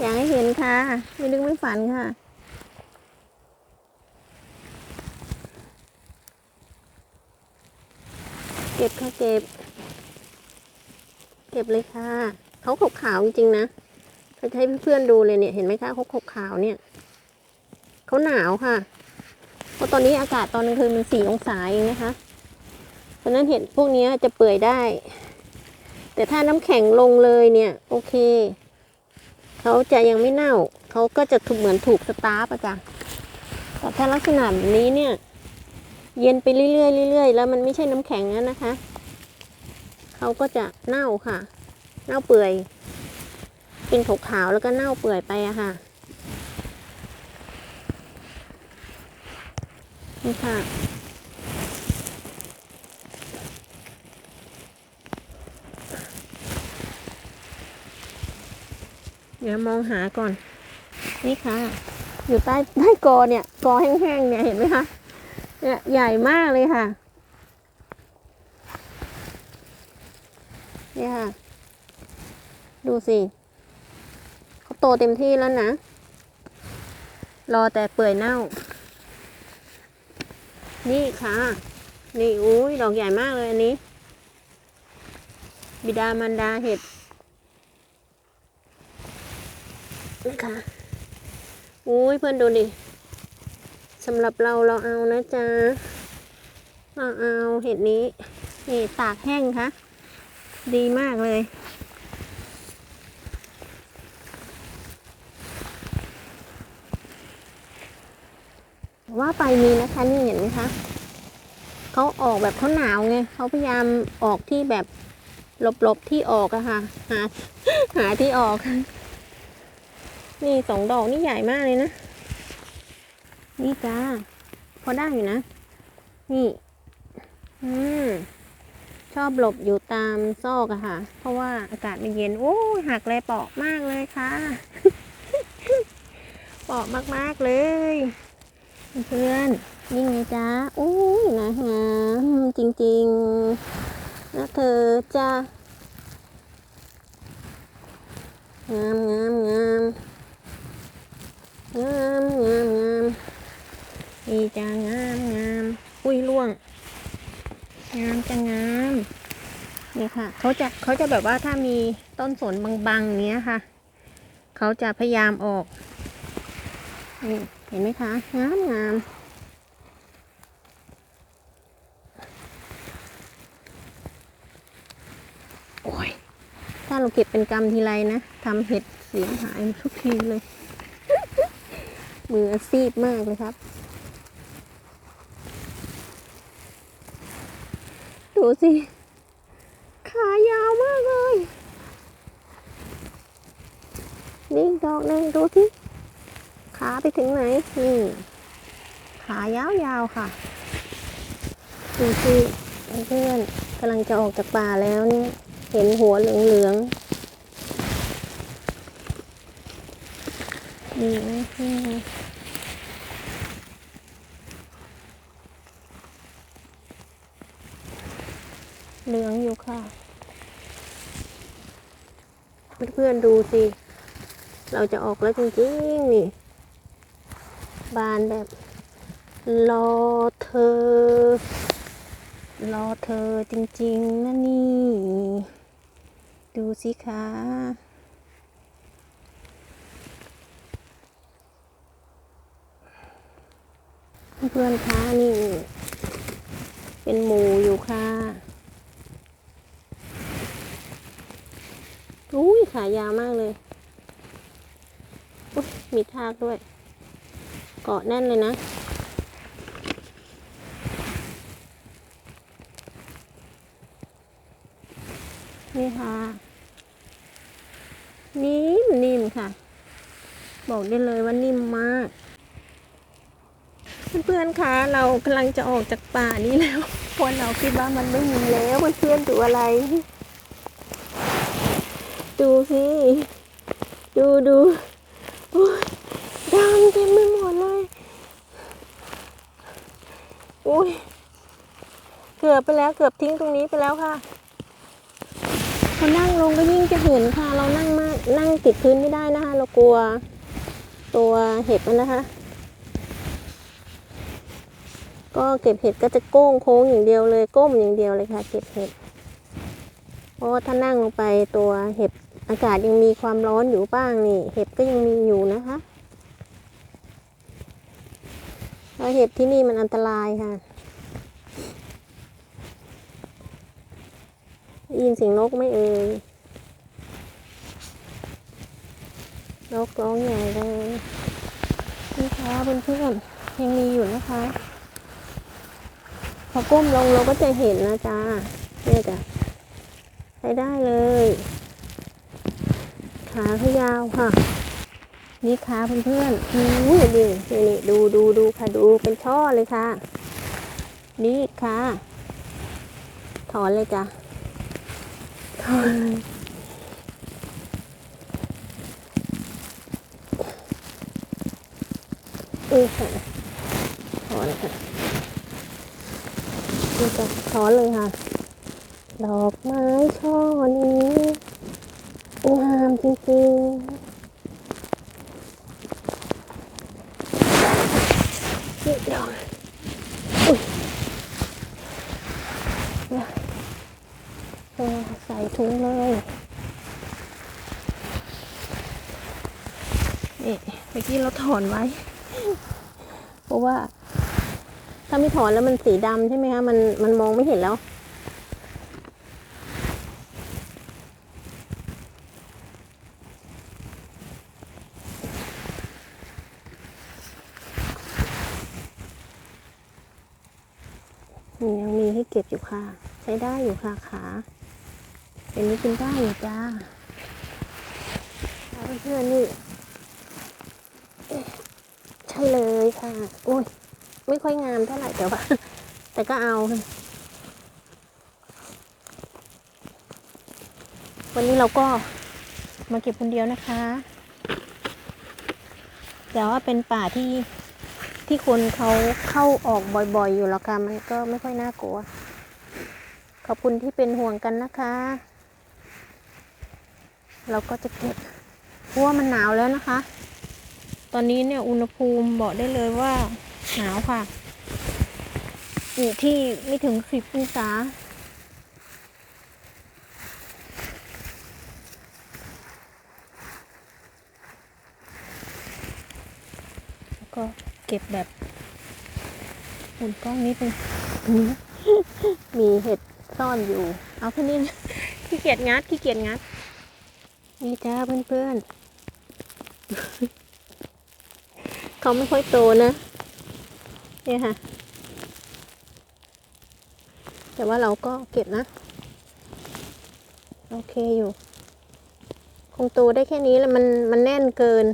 อยากให้เห็นค่ะ ไม่นึกไม่ฝันค่ะ เก็บค่ะเก็บ เก็บเลยค่ะเขาขขาวจริงๆนะถ้าให้เพื่อนๆดูเลยเนี่ยเห็นไหมคะเขาขขาวเนี่ยเขาหนาวค่ะ เพราะตอนนี้อากาศตอนกลางคืนมันสี่องศาเองนะคะ เพราะฉะนั้นเห็ดพวกนี้จะเปื่อยได้ แต่ถ้าน้ำแข็งลงเลยเนี่ย โอเค เขาจะยังไม่เน่า เขาก็จะถูกเหมือนถูกสตาร์ฟอะจ้ะแต่ถ้าลักษณะแบบนี้เนี่ย เย็นไปเรื่อยๆเรื่อยๆแล้วมันไม่ใช่น้ำแข็งแล้วนะคะ เขาก็จะเน่าค่ะ เน่าเปื่อย เป็นขาวๆแล้วก็เน่าเปื่อยไปอะค่ะนี่ค่ะ เดี๋ยวมองหาก่อน นี่ค่ะ อยู่ใต้ใต้กอเนี่ย กอแห้งๆเนี่ยเห็นไหมคะ เนี่ยใหญ่มากเลยค่ะ เนี่ยค่ะ ดูสิเขาโตเต็มที่แล้วนะ รอแต่เปื่อยเน่า นี่ค่ะ นี่อุ้ยดอกใหญ่มากเลยอันนี้ บิดามันดาเห็ด ค่ะอุ้ยเพื่อนดูดิสำหรับเราเราเอานะจ๊ะเราเอาเห็ดนี้นี่ตากแห้งค่ะดีมากเลย ว่าไปมีนะคะนี่เห็นไหมคะเขาออกแบบเขาหนาวไงเขาพยายามออกที่แบบหลบๆที่ออกอะค่ะ หาหาที่ออก นี่สองดอกนี่ใหญ่มากเลยนะ นี่จ้า พอได้อยู่นะ นี่ อืม ชอบหลบอยู่ตามซอกอะค่ะ เพราะว่าอากาศมันเย็น โอ้หักเลยเปาะมากเลยค่ะ เปาะมากๆเลย เพื่อนนี่ไงจ้าโอ้ยนะงามจริงๆนะเธอจ้างามงามงาม งามงามงามนี่จ้างามงามอุ้ยล่วง งามจะงามนี่ค่ะเขาจะเขาจะแบบว่าถ้ามีต้นสนบางๆเนี้ยค่ะ เขาจะพยายามออกนี่เห็นไหมคะ งามงามโอ้ยถ้าเราเก็บเป็นกรรมทีไรนะทำเห็ดเสียหายทุกทีเลย มืออาชีพมากเลยครับ ดูสิ ขายาวมากเลยนี่ดอกหนึ่งดูสิขาไปถึงไหน นี่ ขายาวๆค่ะ ดูสิเพื่อนกำลังจะออกจากป่าแล้วเนี่ย เห็นหัวเหลืองๆ นี่นะนี่นะเหลืองอยู่ค่ะ เพื่อนๆดูสิ เราจะออกแล้วจริงๆนี่ บานแบบ รอเธอ รอเธอจริงๆนะนี่ ดูสิคะ เพื่อนๆคะนี่ เป็นหมูอยู่ค่ะอุ้ยขายาวมากเลยอุ๊ยมีทากด้วย เกาะแน่นเลยนะ นี่ค่ะ นิ่มนิ่มค่ะ บอกได้เลยว่านิ่มมาก เพื่อนๆคะเรากำลังจะออกจากป่านี้แล้วพราะเราคิดว่ามันไม่มีแล้วเพื่อนๆดูอะไร ดูสิดูดูโอ้ยดำเต็มไปหมดเลยอุ้ยเกือบไปแล้วเกือบทิ้งตรงนี้ไปแล้วค่ะพอนั่งลงก็ยิ่งจะเห็นค่ะ เรานั่งมากนั่งติดพื้นไม่ได้นะคะ เรากลัว ตัวเห็บมันนะคะ ก็เก็บเห็ดก็จะโก้งโค้งอย่างเดียวเลยก้มอย่างเดียวเลยค่ะ เก็บเห็ดเพราะว่าถ้านั่งลงไปตัวเห็บอากาศยังมีความร้อนอยู่บ้างนี่ เห็บก็ยังมีอยู่นะคะแล้วเห็บที่นี่มันอันตรายค่ะได้ยินเสียงนกไหม่เอ่ยนกร้องใหญ่เลยนี่ค่ะเพื่อนๆยังมีอยู่นะคะ อก้มลงเราก็จะเห็นนะจ๊ะเนี่ยจ้ะใช้ได้เลย ขาขยาวค่ะ นี่ขาเพื่อนๆอู้นี่นี่นี่ดูดูดูค่ะดูเป็นช่อเลยค่ะ นี่ค่ะถอนเลยจ้ะถอนเลยอือค่ะถอนค่ะ นี่จะถอนเลยค่ะ ดอกไม้ช่อนี้งามจริงๆนี่ดอกอุ้ยเนี่ยเออใส่ถุงเลยนี่เมื่อกี้เราถอนไว้ เพราะว่า ถ้าไม่ถอนแล้วมันสีดำใช่ไหมคะมันมันมองไม่เห็นแล้วยังมีให้เก็บอยู่ค่ะ ใช้ได้อยู่ค่ะขา เป็นนี้กินได้อยู่จ้าเพื่อนนี่ ใช่เลยค่ะ โอ้ย ไม่ค่อยงามเท่าไหร่แต่ว่า แต่ก็เอา วันนี้เราก็มาเก็บคนเดียวนะคะแต่ว่าเป็นป่าที่ที่คนเขาเข้าออกบ่อยๆ อยู่แล้วค่ะ มันก็ไม่ค่อยน่ากลัว ขอบคุณที่เป็นห่วงกันนะคะ เราก็จะเก็บเพราะว่ามันหนาวแล้วนะคะ ตอนนี้เนี่ยอุณหภูมิบอกได้เลยว่า หนาวค่ะ อยู่ที่ไม่ถึงสิบองศาแล้วก็เก็บแบบหมุนกล้องนิดนึงมีเห็ดซ่อนอยู่ เอาแค่นี้นะขี้เกียจงัดขี้เกียจงัด นี่จ้าเพื่อนๆ เขาไม่ค่อยโตนะเนี่ยค่ะ แต่ว่าเราก็เก็บนะ โอเคอยู่ คงโตได้แค่นี้แล้วมันมันแน่นเกิน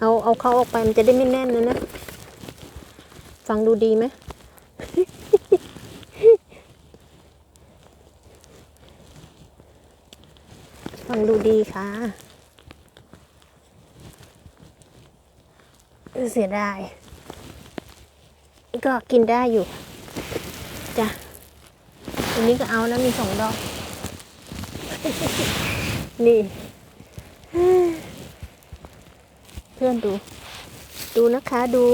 เอาเอาเขาออกไปมันจะได้ไม่แน่นนะนะ ฟังดูดีไหมฟังดูดีค่ะเสียดาย ก็กินได้อยู่จ้ะอันนี้ก็เอานะมีสองดอก นี่ เพื่อนดู ดูนะคะดู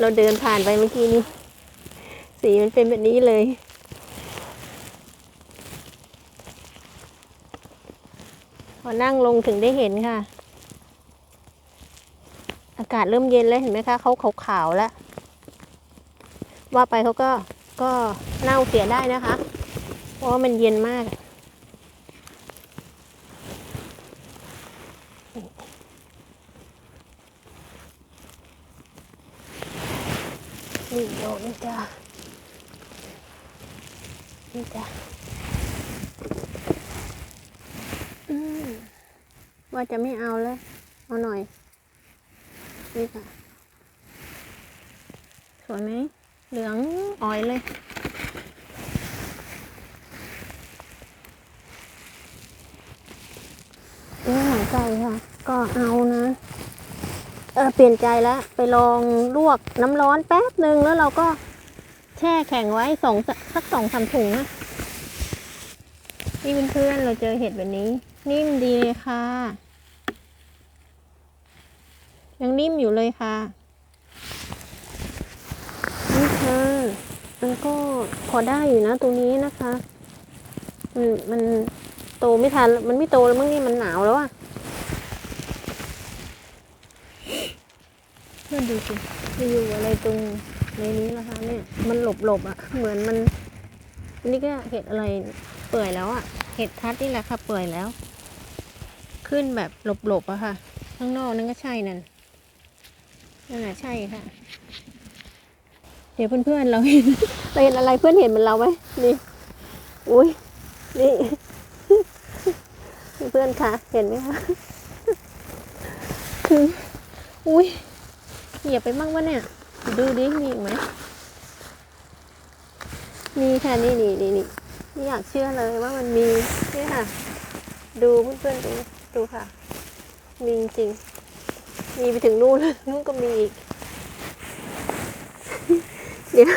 เราเดินผ่านไปเมื่อกี้นี้ สีมันเป็นแบบนี้เลยพอนั่งลงถึงได้เห็นค่ะ อากาศเริ่มเย็นแล้วเห็นไหมคะเขาขาวๆแล้ว ว่าไปเขาก็ก็เน่าเสียได้นะคะ เพราะว่ามันเย็นมาก นี่โยนี่จ้านี่จ้าอืมว่าจะไม่เอาแล้วเอาหน่อย นี่ค่ะ สวยไหม เหลืองอ่อยเลยเนื้อหนังไก่ค่ะ ก็เอานะ เออเปลี่ยนใจแล้ว ไปลองลวกน้ำร้อนแป๊บหนึ่งแล้วเราก็แช่แข็งไว้สองสักสองสามถุงนะนี่เพื่อนๆเราเจอเห็ดแบบนี้ นิ่มดีเลยค่ะ ยังนิ่มอยู่เลยค่ะ นี่ค่ะ มันก็พอได้อยู่นะตรงนี้นะคะ มันมันโตไม่ทัน มันไม่โตแล้วมั้งนี่มันหนาวแล้วอะเพื่อนดูสิไปอยู่อะไรตรงในนี้นะคะเนี่ย มันหลบหลบอะเหมือนมันนี่ก็เห็ดอะไรเปื่อยแล้วอะเห็ดทัดนี่แหละค่ะ เปื่อยแล้ว ขึ้นแบบหลบหลบๆอะค่ะ ข้างนอกนั่นก็ใช่นั่นนั่นน่ะใช่ค่ะ เดี๋ยวเพื่อนๆเราเห็นเราเห็นอะไรเพื่อนเห็นเหมือนเราไหมนี่อุ้ยนี่ เพื่อนคะเห็นไหมคะคืออุ้ยเหยียบไปมั่งวะเนี่ย ดูดิมีอีกไหมมีค่ะนี่นี่นี่นี่ไม่อยากเชื่อเลยว่ามันมีนี่ค่ะ ดูเพื่อนๆดูดูค่ะ มีจริงๆมีไปถึงนู่นเลยนู่นก็มีอีก เดี๋ยว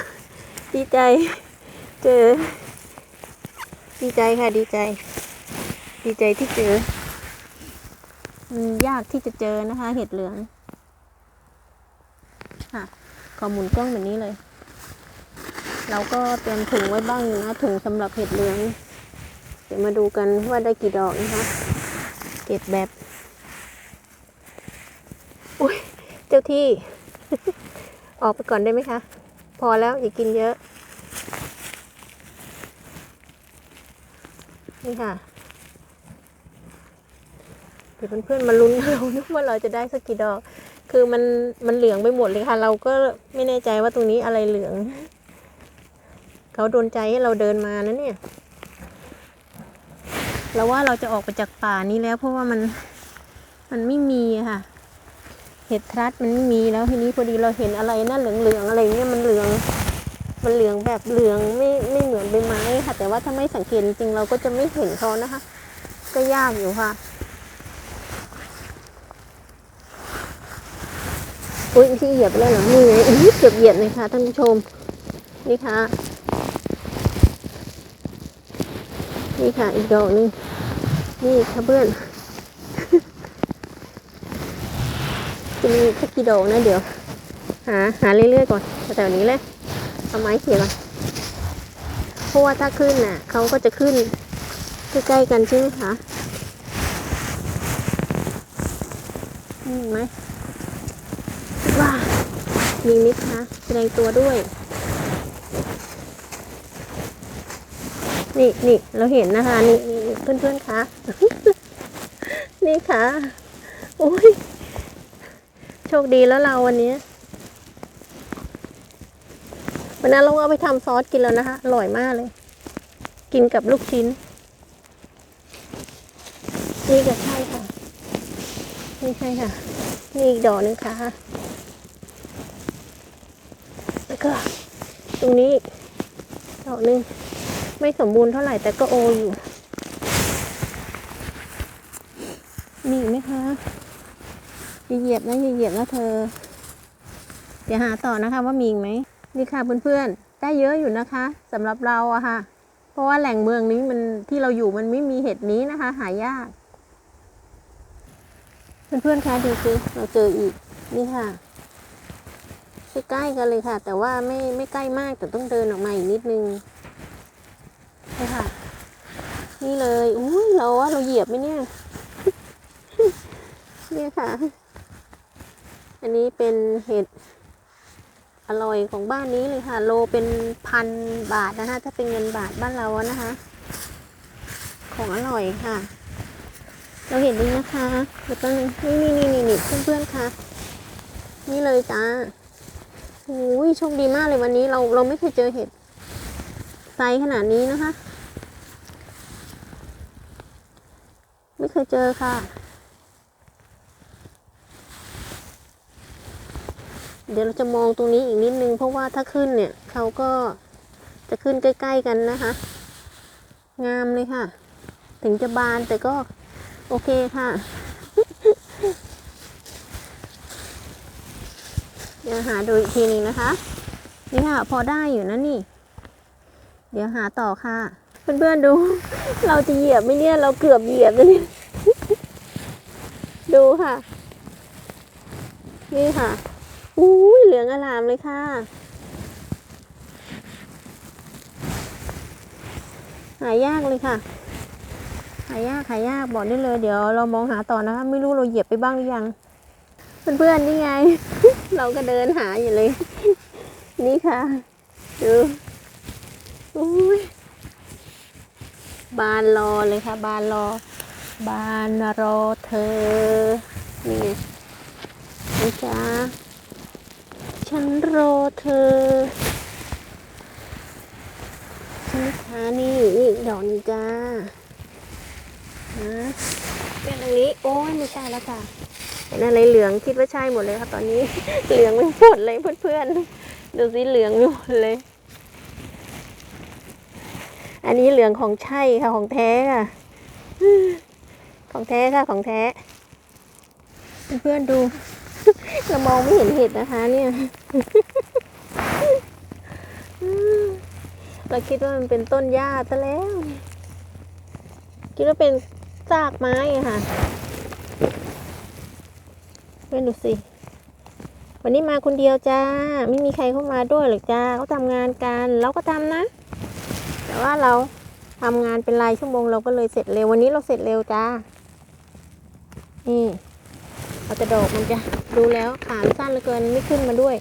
ดีใจ เจอ ดีใจค่ะดีใจ ดีใจที่เจอ มันยากที่จะเจอนะคะ เห็ดเหลืองค่ะขอหมุนกล้องแบบนี้เลย เราก็เตรียมถุงไว้บ้างนะถุงสำหรับเห็ดเหลือง เดี๋ยวมาดูกันว่าได้กี่ดอกนะคะ เก็บแบบอุ้ยเจ้าที่ ออกไปก่อนได้ไหมคะ พอแล้วอย่ากินเยอะ นี่ค่ะ เดี๋ยวเพื่อนๆมาลุ้นเรานึกว่าเราจะได้สักกี่ดอก คือมันมันเหลืองไปหมดเลยค่ะ เราก็ไม่แน่ใจว่าตรงนี้อะไรเหลือง เขาโดนใจให้เราเดินมานะเนี่ยเราว่าเราจะออกไปจากป่านี้แล้วเพราะว่ามันมันไม่มีค่ะ เห็ดทรัสมันไม่มีแล้วทีนี้พอดีเราเห็นอะไรน่าเหลืองๆอะไรเงี้ยมันเหลือง มันเหลืองแบบเหลืองไม่ไม่เหมือนใบไม้ค่ะ แต่ว่าถ้าไม่สังเกตจริงเราก็จะไม่เห็นเขานะคะ ก็ยากอยู่ค่ะอุ้ยที่เหยียบไปแล้วเหรอนี่ไงอุ๊ยเกือบเหยียบเลยค่ะท่านผู้ชม นี่ค่ะ นี่ค่ะอีกดอกนึงนี่ค่ะเพื่อน จะมีสักกี่ดอกนะเดี๋ยว หาหาเรื่อยๆก่อนแถวนี้เลยเอาไม้เขี่ยก่อนเพราะว่าถ้าขึ้นน่ะเขาก็จะขึ้นใกล้ๆกันใช่ไหมคะนี่เห็นไหมว่ามีมิดคะแสดงตัวด้วย นี่นี่เราเห็นนะคะ นี่เพื่อนเพื่อนๆคะนี่ค่ะ โอ้ย โชคดีแล้วเราวันนี้วันนั้นเราเอาไปทำซอสกินแล้วนะคะอร่อยมากเลย กินกับลูกชิ้น นี่ก็ใช่ค่ะนี่ใช่ค่ะ นี่อีกดอกหนึ่งค่ะ แล้วก็ ตรงนี้ดอกหนึ่งไม่สมบูรณ์เท่าไหร่แต่ก็โออยู่ มีอีกไหมคะ อย่าเหยียบนะอย่าเหยียบนะเธอ เดี๋ยวหาต่อนะคะว่ามีอีกไหมนี่ค่ะเพื่อนๆได้เยอะอยู่นะคะสำหรับเราอะค่ะ เพราะว่าแหล่งเมืองนี้มันที่เราอยู่มันไม่มีเห็ดนี้นะคะ หายาก เพื่อนๆคะดูสิเราเจออีกนี่ค่ะใกล้ๆกันเลยค่ะ แต่ว่าไม่ไม่ใกล้มากแต่ต้องเดินออกมาอีกนิดนึงนี่ค่ะ นี่เลยอุ้ยเราว่าเราเหยียบไหมเนี่ย เนี่ยค่ะ อันนี้เป็นเห็ดอร่อยของบ้านนี้เลยค่ะ โลเป็นพันบาทนะคะถ้าเป็นเงินบาทบ้านเรานะคะ ของอร่อยค่ะ เราเห็นดีนะคะเดี๋ยวแป๊บนึงนี่นี่นี่นี่เพื่อนๆค่ะ นี่เลยจ้าโอ้ยโชคดีมากเลยวันนี้เราเราไม่เคยเจอเห็ดไซส์ขนาดนี้นะคะ ไม่เคยเจอค่ะ เดี๋ยวเราจะมองตรงนี้อีกนิดนึง เพราะว่าถ้าขึ้นเนี่ยเขาก็จะขึ้นใกล้ ๆ กันนะคะ งามเลยค่ะ ถึงจะบานแต่ก็โอเคค่ะเดี๋ยวหาดูอีกทีหนึงนะคะ นี่ค่ะ พอได้อยู่นะนี่ เดี๋ยวหาต่อค่ะ เพื่อนๆดู เราจะเหยียบไหมเนี่ยเราเกือบเหยียบแล้วเนี่ยดูค่ะ นี่ค่ะ อุ้ยเหลืองอลามเลยค่ะ หายากเลยค่ะ หายากหายากบอกได้เลย เดี๋ยวเรามองหาต่อนะคะ ไม่รู้เราเหยียบไปบ้างหรือยัง เพื่อนๆนี่ไง เราก็เดินหาอยู่เลย นี่ค่ะ ดูอุ้ยบานรอเลยค่ะ บานรอ บานรอเธอ นี่ไงนี่จ้า ฉันรอเธอใช่ไคะนี่นี่ดอกนึงจ้านะเป็นตรงนี้ โอ้ยไม่ใช่แล้วค่ะเป็นอะไรเหลืองคิดว่าใช่หมดเลยค่ะตอนนี้ เหลืองไปหมดเลยเพื่อนๆดูสิเหลืองไปหมดเลย อันนี้เหลืองของใช่ค่ะของแท้ค่ะ ของแท้ค่ะของแท้ เพื่อนๆดู เรามองไม่เห็นเห็ดนะคะ เนี่ย เราคิดว่ามันเป็นต้นหญ้าซะแล้ว คิดว่าเป็นซากไม้อะค่ะเพื่อนดูสิ วันนี้มาคนเดียวจ้า ไม่มีใครเข้ามาด้วยหรอกจ้าเขาทำงานกัน เราก็ทำนะ แต่ว่าเราทำงานเป็นรายชั่วโมงเราก็เลยเสร็จเร็ว วันนี้เราเสร็จเร็วจ้า นี่ เราจะดอกมันจะ ดูแล้วขานสั้นเหลือเกินไม่ขึ้นมาด้วย